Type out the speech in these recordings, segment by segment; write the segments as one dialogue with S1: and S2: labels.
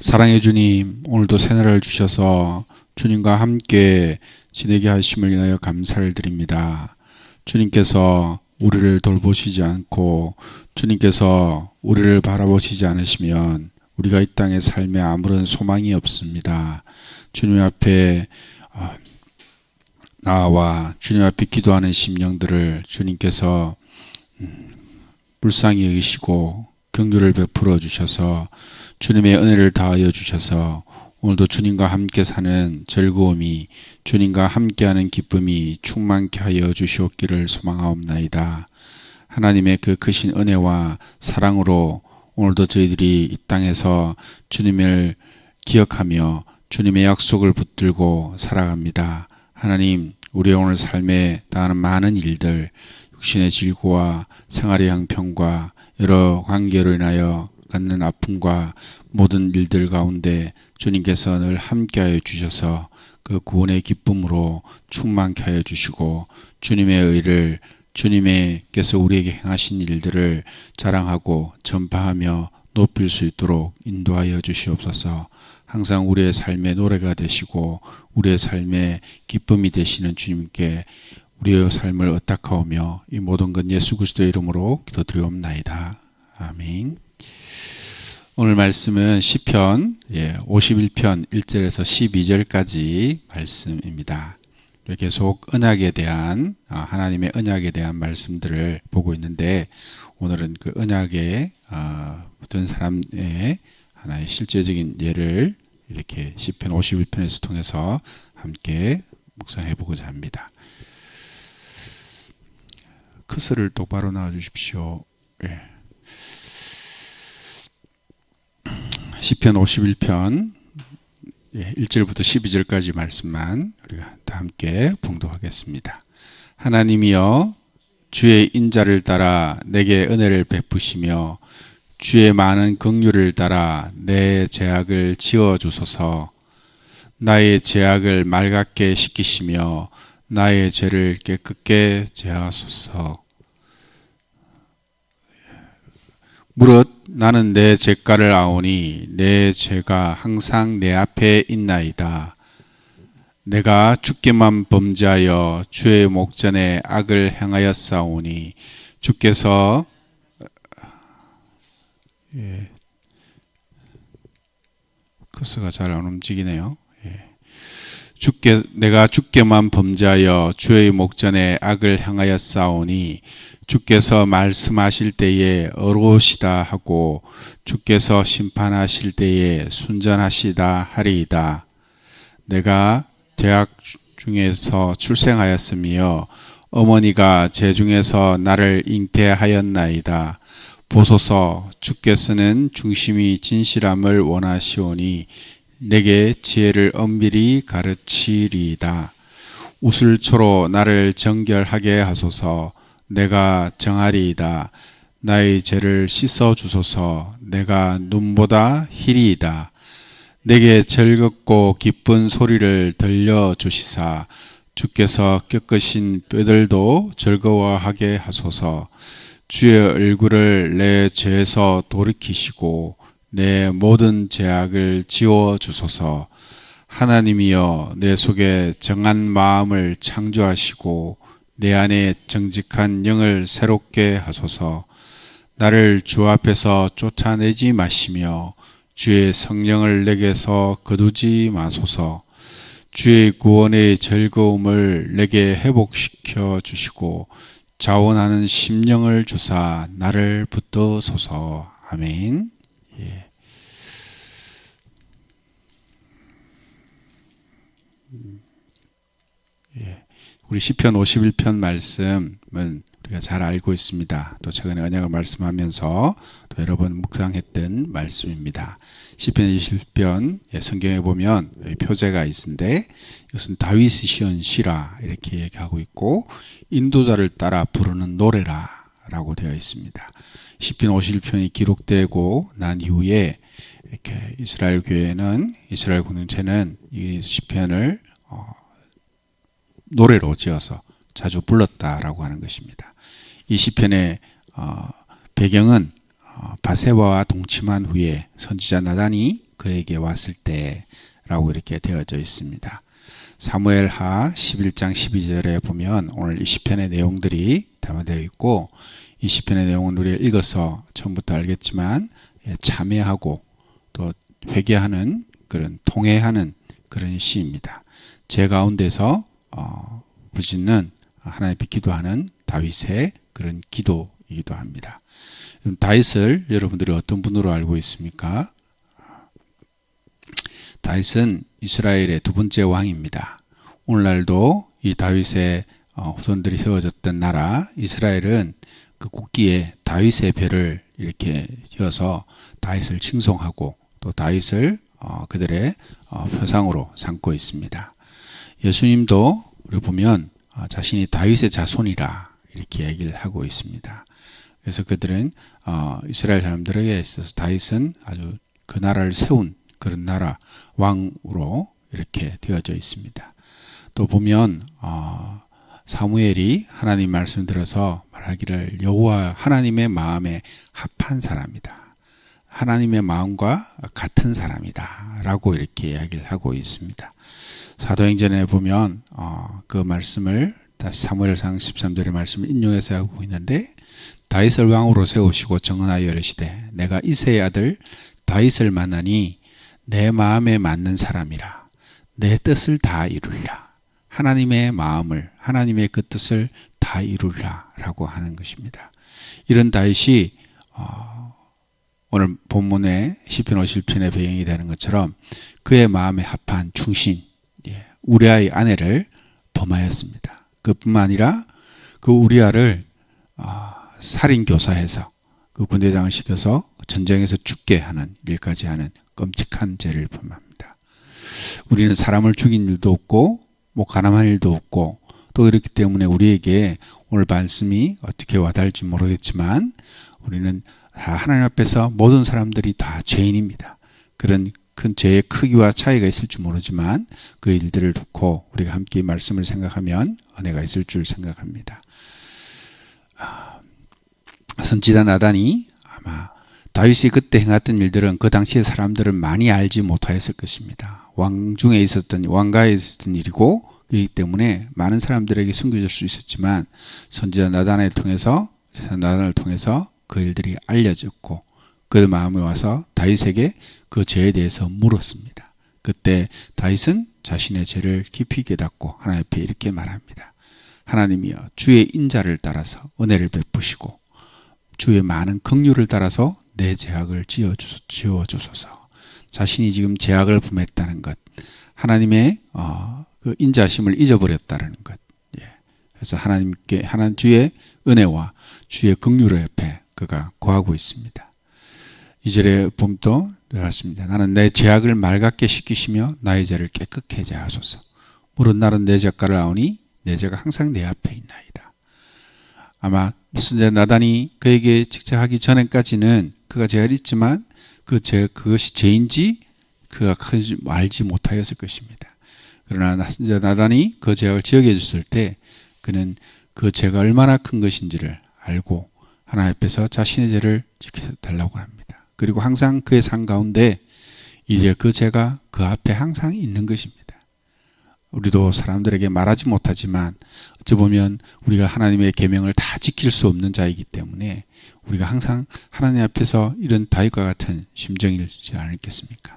S1: 사랑해 주님, 오늘도 새날을 주셔서 주님과 함께 지내게 하심을 인하여 감사를 드립니다. 주님께서 우리를 돌보시지 않고 주님께서 우리를 바라보시지 않으시면 우리가 이 땅의 삶에 아무런 소망이 없습니다. 주님 앞에 어, 나와 주님 앞에 기도하는 심령들을 주님께서 음, 불쌍히 여기시고 경주를 베풀어 주셔서 주님의 은혜를 다하여 주셔서 오늘도 주님과 함께 사는 즐거움이 주님과 함께하는 기쁨이 충만케 하여 주시옵기를 소망하옵나이다. 하나님의 그 크신 은혜와 사랑으로 오늘도 저희들이 이 땅에서 주님을 기억하며 주님의 약속을 붙들고 살아갑니다. 하나님, 우리의 오늘 삶에 당하는 많은 일들, 육신의 질고와 생활의 형편과 여러 관계로 인하여 갖는 아픔과 모든 일들 가운데 주님께서 늘 함께하여 주셔서 그 구원의 기쁨으로 충만케 하여 주시고 주님의 의를 주님께서 우리에게 행하신 일들을 자랑하고 전파하며 높일 수 있도록 인도하여 주시옵소서. 항상 우리의 삶의 노래가 되시고 우리의 삶의 기쁨이 되시는 주님께 우리의 삶을 어떡하오며 이 모든 것 예수 그리스도의 이름으로 기도드리옵나이다. 아멘. 오늘 말씀은 시편 51편 1절에서 12절까지 말씀입니다. 계속 언약에 대한 아, 하나님의 언약에 대한 말씀들을 보고 있는데 오늘은 그 언약의 아, 어떤 사람의 하나의 실제적인 예를 이렇게 시편 51편에서 통해서 함께 묵상해 보고자 합니다. 크스를 똑바로 나와 주십시오. 예. 시편 51편 1절부터 12절까지 말씀만 우리가 다 함께 봉독하겠습니다. 하나님이여 주의 인자를 따라 내게 은혜를 베푸시며 주의 많은 긍휼을 따라 내 죄악을 지어 주소서. 나의 죄악을 맑게 시키시며 나의 죄를 깨끗게 제하소서. 무릇 나는 내 죄가를 아오니 내 죄가 항상 내 앞에 있나이다. 내가 주께만 범죄하여 주의 목전에 악을 행하였사오니 주께서 예, 커서가 잘 안 움직이네요. 예. 주께 내가 주께만 범죄하여 주의 목전에 악을 행하였사오니 주께서 말씀하실 때에 어로시다 하고 주께서 심판하실 때에 순전하시다 하리이다. 내가 대학 중에서 출생하였으며 어머니가 제 중에서 나를 잉태하였나이다. 보소서 주께서는 중심이 진실함을 원하시오니 내게 지혜를 엄밀히 가르치리이다. 우슬초로 나를 정결하게 하소서. 내가 정하리이다. 나의 죄를 씻어 주소서. 내가 눈보다 희리이다. 내게 즐겁고 기쁜 소리를 들려 주시사 주께서 꺾으신 뼈들도 즐거워하게 하소서. 주의 얼굴을 내 죄에서 돌이키시고 내 모든 죄악을 지워 주소서. 하나님이여 내 속에 정한 마음을 창조하시고 내 안에 정직한 영을 새롭게 하소서. 나를 주 앞에서 쫓아내지 마시며 주의 성령을 내게서 거두지 마소서. 주의 구원의 즐거움을 내게 회복시켜 주시고 자원하는 심령을 주사 나를 붙드소서. 아멘. 예. 우리 시편 51편 말씀은 우리가 잘 알고 있습니다. 또 최근에 언약을 말씀하면서 또 여러 번 묵상했던 말씀입니다. 시편 21편 예, 성경에 보면 표제가 있는데 이것은 다윗이 시온 시라 이렇게 얘기하고 있고 인도자를 따라 부르는 노래라 라고 되어 있습니다. 시편 51편이 기록되고 난 이후에 이렇게 이스라엘 교회는 이스라엘 공동체는 이 시편을 어, 노래로 지어서 자주 불렀다라고 하는 것입니다. 이 시편의 어, 배경은 어, 바세바와 동침한 후에 선지자 나단이 그에게 왔을 때라고 이렇게 되어져 있습니다. 사무엘하 11장 12절에 보면 오늘 이 시편의 내용들이 담아되어 있고 이 시편의 내용은 우리가 읽어서 처음부터 알겠지만 예, 참회하고 또 회개하는 그런 통회하는 그런 시입니다. 제 가운데서 어, 부짖는 하나님께 기도하는 다윗의 그런 기도이기도 합니다. 다윗을 여러분들이 어떤 분으로 알고 있습니까? 다윗은 이스라엘의 두 번째 왕입니다. 오늘날도 이 다윗의 어, 후손들이 세워졌던 나라 이스라엘은 그 국기에 다윗의 별을 이렇게 지어서 다윗을 칭송하고 또 다윗을 어, 그들의 어, 표상으로 삼고 있습니다. 예수님도 우리 보면 자신이 다윗의 자손이라 이렇게 얘기를 하고 있습니다. 그래서 그들은 이스라엘 사람들에게 있어서 다윗은 아주 그 나라를 세운 그런 나라 왕으로 이렇게 되어져 있습니다. 또 보면 어, 사무엘이 하나님 말씀 들어서 말하기를 여호와 하나님의 마음에 합한 사람이다. 하나님의 마음과 같은 사람이다라고 이렇게 이야기를 하고 있습니다. 사도행전에 보면 어, 그 말씀을 다시 사무엘상 13절의 말씀을 인용해서 하고 있는데 다윗을 왕으로 세우시고 정언하여 이르시되 내가 이세의 아들 다윗을 만나니 내 마음에 맞는 사람이라 내 뜻을 다 이루리라 하나님의 마음을 하나님의 그 뜻을 다 이루리라라고 하는 것입니다. 이런 다윗이 어, 오늘 본문의 시편 50편의 배경이 되는 것처럼 그의 마음에 합한 충신 예, 우리아의 아내를 범하였습니다. 그뿐만 아니라 그 우리아를 어, 살인 교사해서 그 군대장을 시켜서 전쟁에서 죽게 하는 일까지 하는 끔찍한 죄를 범합니다. 우리는 사람을 죽인 일도 없고 뭐 가늠한 일도 없고 또 이렇기 때문에 우리에게 오늘 말씀이 어떻게 와닿을지 모르겠지만 우리는 다 하나님 앞에서 모든 사람들이 다 죄인입니다. 그런 큰 죄의 크기와 차이가 있을지 모르지만 그 일들을 놓고 우리가 함께 말씀을 생각하면 은혜가 있을 줄 생각합니다. 아, 선지자 나단이 아마 다윗이 그때 행했던 일들은 그 당시의 사람들은 많이 알지 못하였을 것입니다. 왕 중에 있었던 왕가에 있었던 일이고 그렇기 때문에 많은 사람들에게 숨겨질 수 있었지만 선지자 나단을 통해서 나단을 통해서 그 일들이 알려졌고 그 마음에 와서 다윗에게 그 죄에 대해서 물었습니다. 그때 다윗은 자신의 죄를 깊이 깨닫고 하나님 앞에 이렇게 말합니다. 하나님이여 주의 인자를 따라서 은혜를 베푸시고 주의 많은 긍휼을 따라서 내 제약을 지어 주소서. 자신이 지금 제약을 범했다는 것, 하나님의 어, 그 인자심을 잊어버렸다는 것. 예. 그래서 하나님께 하나님 주의 은혜와 주의 긍휼을 옆에 그가 구하고 있습니다. 이절에 봄도 그렇습니다. 나는 내 죄악을 맑게 씻기시며 나의 죄를 깨끗게 하소서. 물은 나는 내 죄가를 아오니 내 죄가 항상 내 앞에 있나이다. 아마 선자 나단이 그에게 직접하기 전에까지는 그가 죄가 있지만 그 죄, 그것이 죄인지 그가 알지 못하였을 것입니다. 그러나 선자 나단이 그 죄악을 지어게 줬을 때 그는 그 죄가 얼마나 큰 것인지를 알고 하나님 앞에서 자신의 죄를 지켜달라고 합니다. 그리고 항상 그의 삶 가운데 이제 그 죄가 그 앞에 항상 있는 것입니다. 우리도 사람들에게 말하지 못하지만 어찌 보면 우리가 하나님의 계명을 다 지킬 수 없는 자이기 때문에 우리가 항상 하나님 앞에서 이런 다윗과 같은 심정이지 않겠습니까?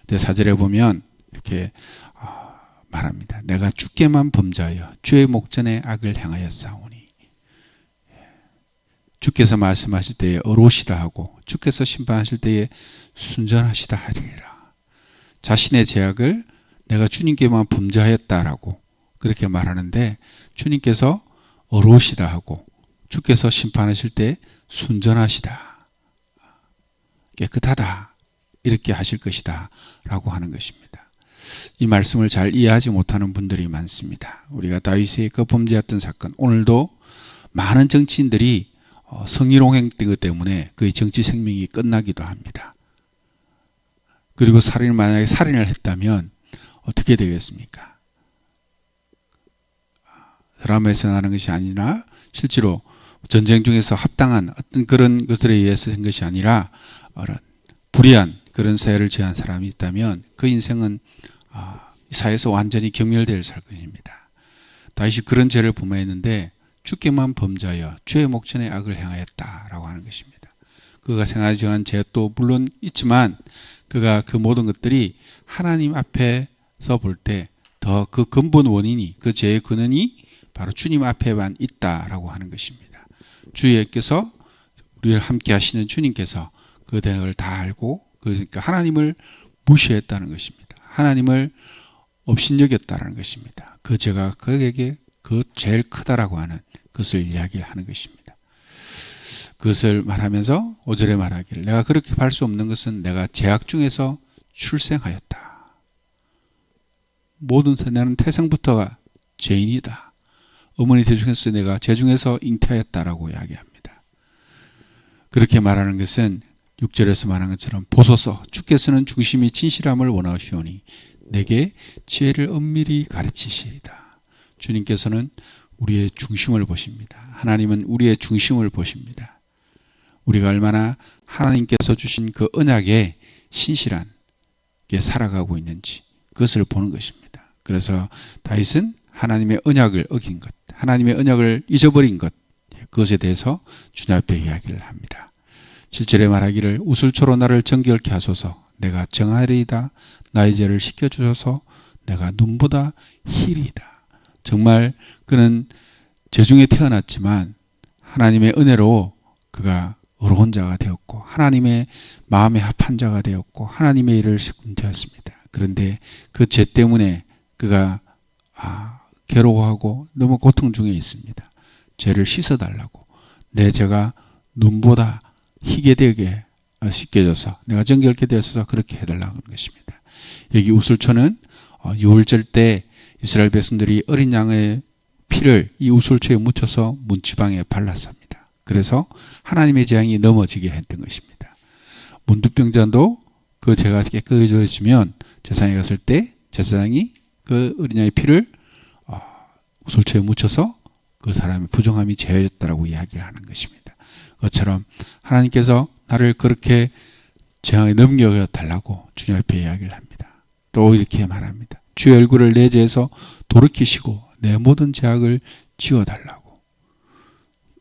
S1: 근데 사절에 보면 이렇게 어, 말합니다. 내가 주께만 범죄하여 주의 목전에 악을 행하여 싸우니 주께서 말씀하실 때에 어로시다 하고 주께서 심판하실 때에 순전하시다 하리라. 자신의 죄악을 내가 주님께만 범죄하였다라고 그렇게 말하는데 주님께서 어로시다 하고 주께서 심판하실 때 순전하시다. 깨끗하다. 이렇게 하실 것이다. 라고 하는 것입니다. 이 말씀을 잘 이해하지 못하는 분들이 많습니다. 우리가 다윗의 그 범죄했던 사건, 오늘도 많은 정치인들이 어, 성희롱행 때문에 그의 정치 생명이 끝나기도 합니다. 그리고 살인을 만약에 살인을 했다면 어떻게 되겠습니까? 드라마에서 나는 것이 아니라 실제로 전쟁 중에서 합당한 어떤 그런 것들에 의해서 된 것이 아니라 불의한 그런 사회를 지한 사람이 있다면 그 인생은 아, 이 사회에서 완전히 경멸될 살 것입니다. 다윗이 그런 죄를 범했는데 주께만 범자여 주의 목전에 악을 행하였다라고 하는 것입니다. 그가 생각하지 정한 죄도 물론 있지만 그가 그 모든 것들이 하나님 앞에서 볼 때 더 그 근본 원인이 그 죄의 근원이 바로 주님 앞에만 있다라고 하는 것입니다. 주께서 우리를 함께 하시는 주님께서 그 대응을 다 알고 그러니까 하나님을 무시했다는 것입니다. 하나님을 업신여겼다라는 것입니다. 그 죄가 그에게 그 제일 크다라고 하는 것을 이야기를 하는 것입니다. 그것을 말하면서 오절에 말하기를 내가 그렇게 할 수 없는 것은 내가 제약 중에서 출생하였다. 모든 나는 태생부터가 죄인이다. 어머니 대중에서 내가 죄중에서 잉태하였다라고 이야기합니다. 그렇게 말하는 것은 6절에서 말한 것처럼 보소서 주께서는 중심이 진실함을 원하시오니 내게 지혜를 엄밀히 가르치시리다. 주님께서는 우리의 중심을 보십니다. 하나님은 우리의 중심을 보십니다. 우리가 얼마나 하나님께서 주신 그 언약에 신실한 게 살아가고 있는지 그것을 보는 것입니다. 그래서 다윗은 하나님의 언약을 어긴 것, 하나님의 언약을 잊어버린 것, 그것에 대해서 주님 앞에 이야기를 합니다. 7절에 말하기를 우슬초로 나를 정결케 하소서 내가 정하리이다 나의 죄를 씻겨주셔서 내가 눈보다 희리이다. 정말 그는 죄중에 태어났지만 하나님의 은혜로 그가 어려운 자가 되었고 하나님의 마음에 합한 자가 되었고 하나님의 일을 되었습니다. 그런데 그 죄 때문에 그가 아, 괴로워하고 너무 고통 중에 있습니다. 죄를 씻어달라고 내 죄가 눈보다 희게 되게 씻겨져서 내가 정결케 되어서 그렇게 해달라는 것입니다. 여기 우슬초는 어, 유월절 때 이스라엘 백성들이 어린 양의 피를 이 우슬초에 묻혀서 문지방에 발랐습니다. 그래서 하나님의 재앙이 넘어지게 했던 것입니다. 문두병자도 그 죄가 깨끗해지면 제사장에 갔을 때 제사장이 그 어린 양의 피를 어, 우슬초에 묻혀서 그 사람의 부정함이 제어졌다라고 이야기를 하는 것입니다. 그처럼 하나님께서 나를 그렇게 재앙에 넘겨 달라고 주님 앞에 이야기를 합니다. 또 이렇게 말합니다. 주의 얼굴을 내 죄에서 돌이키시고 내 모든 죄악을 지워달라고.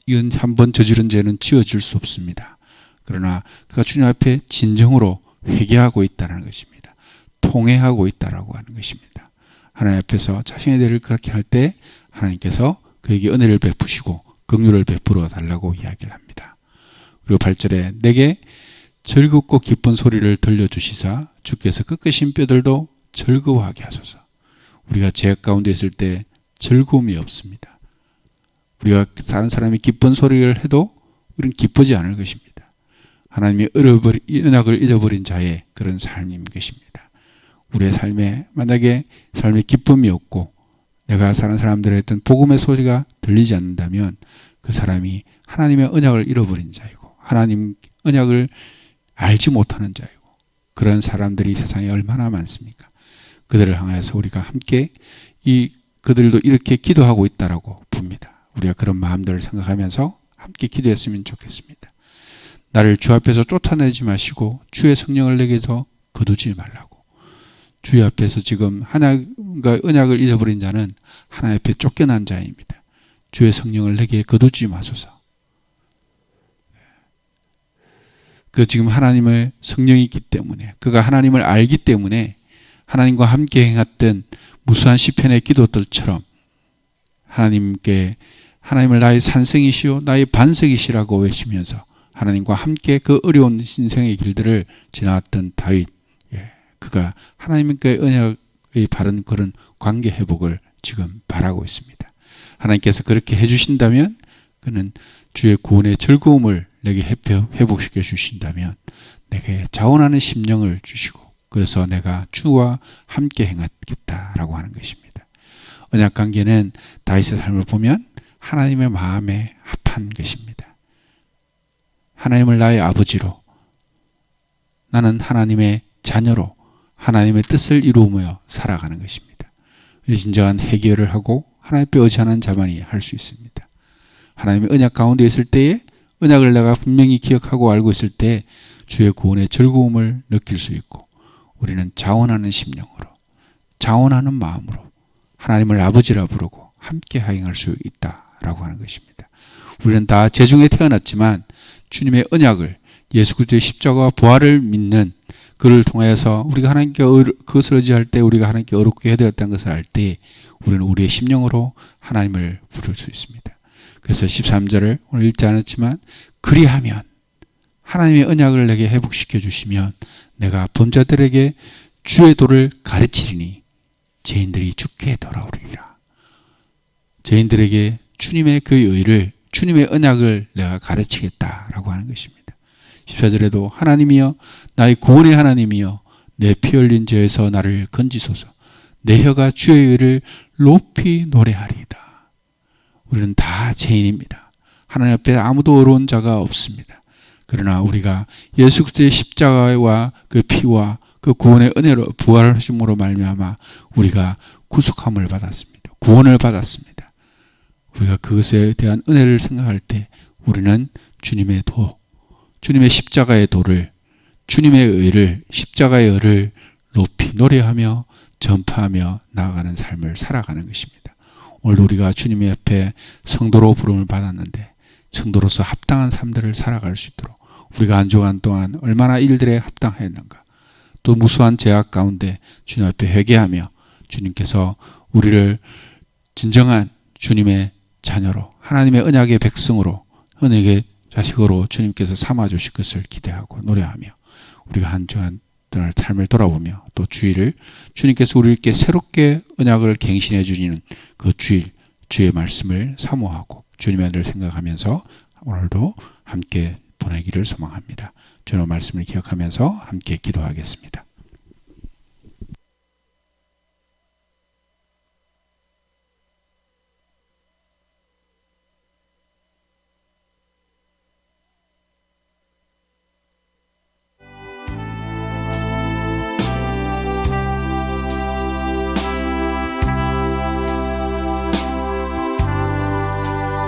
S1: 이건 한 번 저지른 죄는 지워질 수 없습니다. 그러나 그가 주님 앞에 진정으로 회개하고 있다는 것입니다. 통회하고 있다라고 하는 것입니다. 하나님 앞에서 자신의 죄를 그렇게 할 때 하나님께서 그에게 은혜를 베푸시고 긍휼을 베풀어 달라고 이야기를 합니다. 그리고 8절에 내게 즐겁고 기쁜 소리를 들려주시사 주께서 꺾으신 뼈들도 즐거워하게 하소서. 우리가 죄 가운데 있을 때 즐거움이 없습니다. 우리가 다른 사람이 기쁜 소리를 해도 우리는 기쁘지 않을 것입니다. 하나님이 언약을 잊어버린 자의 그런 삶인 것입니다. 우리의 삶에 만약에 삶에 기쁨이 없고 내가 사는 사람들의 어떤 복음의 소리가 들리지 않는다면 그 사람이 하나님의 언약을 잃어버린 자이고 하나님 언약을 알지 못하는 자이고 그런 사람들이 세상에 얼마나 많습니까? 그들을 향해서 우리가 함께 이 그들도 이렇게 기도하고 있다라고 봅니다. 우리가 그런 마음들을 생각하면서 함께 기도했으면 좋겠습니다. 나를 주 앞에서 쫓아내지 마시고 주의 성령을 내게서 거두지 말라고. 주의 앞에서 지금 하나님과 언약을 잊어버린 자는 하나님 앞에 쫓겨난 자입니다. 주의 성령을 내게 거두지 마소서. 그 지금 하나님을 성령이 있기 때문에 그가 하나님을 알기 때문에 하나님과 함께 행했던 무수한 시편의 기도들처럼 하나님께 하나님을 나의 산성이시오 나의 반석이시라고 외치면서 하나님과 함께 그 어려운 신생의 길들을 지나왔던 다윗 예, 그가 하나님과의 언약의 바른 그런 관계 회복을 지금 바라고 있습니다. 하나님께서 그렇게 해주신다면 그는 주의 구원의 즐거움을 내게 회복시켜 주신다면 내게 자원하는 심령을 주시고 그래서 내가 주와 함께 행하겠다라고 하는 것입니다. 언약 관계는 다윗의 삶을 보면 하나님의 마음에 합한 것입니다. 하나님을 나의 아버지로 나는 하나님의 자녀로 하나님의 뜻을 이루며 살아가는 것입니다. 진정한 해결을 하고 하나님께 의지하는 자만이 할 수 있습니다. 하나님의 언약 가운데 있을 때에 언약을 내가 분명히 기억하고 알고 있을 때 주의 구원의 즐거움을 느낄 수 있고 우리는 자원하는 심령으로 자원하는 마음으로 하나님을 아버지라 부르고 함께 하행할 수 있다라고 하는 것입니다. 우리는 다 재중에 태어났지만 주님의 언약을 예수 그리스도의 십자가와 부활을 믿는 그를 통해서 우리가 하나님께 의- 그것을 의지할 때 우리가 하나님께 어렵게 해야 되었다는 것을 알 때 우리는 우리의 심령으로 하나님을 부를 수 있습니다. 그래서 13절을 오늘 읽지 않았지만 그리하면 하나님의 언약을 내게 회복시켜 주시면 내가 범자들에게 주의 도를 가르치리니 죄인들이 죽게 돌아오리라. 죄인들에게 주님의 그 의를 주님의 언약을 내가 가르치겠다라고 하는 것입니다. 14절에도 하나님이여 나의 구원의 하나님이여 내 피 흘린 죄에서 나를 건지소서 내 혀가 주의 의를 높이 노래하리이다. 우리는 다 죄인입니다. 하나님 앞에 아무도 어려운 자가 없습니다. 그러나 우리가 예수 그리스도의 십자가와 그 피와 그 구원의 은혜로 부활하심으로 말미암아 우리가 구속함을 받았습니다. 구원을 받았습니다. 우리가 그것에 대한 은혜를 생각할 때 우리는 주님의 도, 주님의 십자가의 도를 주님의 의를 십자가의 의를 높이 노래하며 전파하며 나아가는 삶을 살아가는 것입니다. 오늘도 우리가 주님의 앞에 성도로 부름을 받았는데 성도로서 합당한 삶들을 살아갈 수 있도록 우리가 한 주간 동안 얼마나 일들에 합당했는가. 또 무수한 제약 가운데 주님 앞에 회개하며 주님께서 우리를 진정한 주님의 자녀로 하나님의 언약의 백성으로 은혜의 자식으로 주님께서 삼아 주실 것을 기대하고 노래하며 우리가 한 주간 동안 삶을 돌아보며 또 주일을 주님께서 우리에게 새롭게 언약을 갱신해 주시는 그 주일 주의 말씀을 사모하고 주님의 안을 생각하면서 오늘도 함께 보내기를 소망합니다. 주의 말씀을 기억하면서 함께 기도하겠습니다.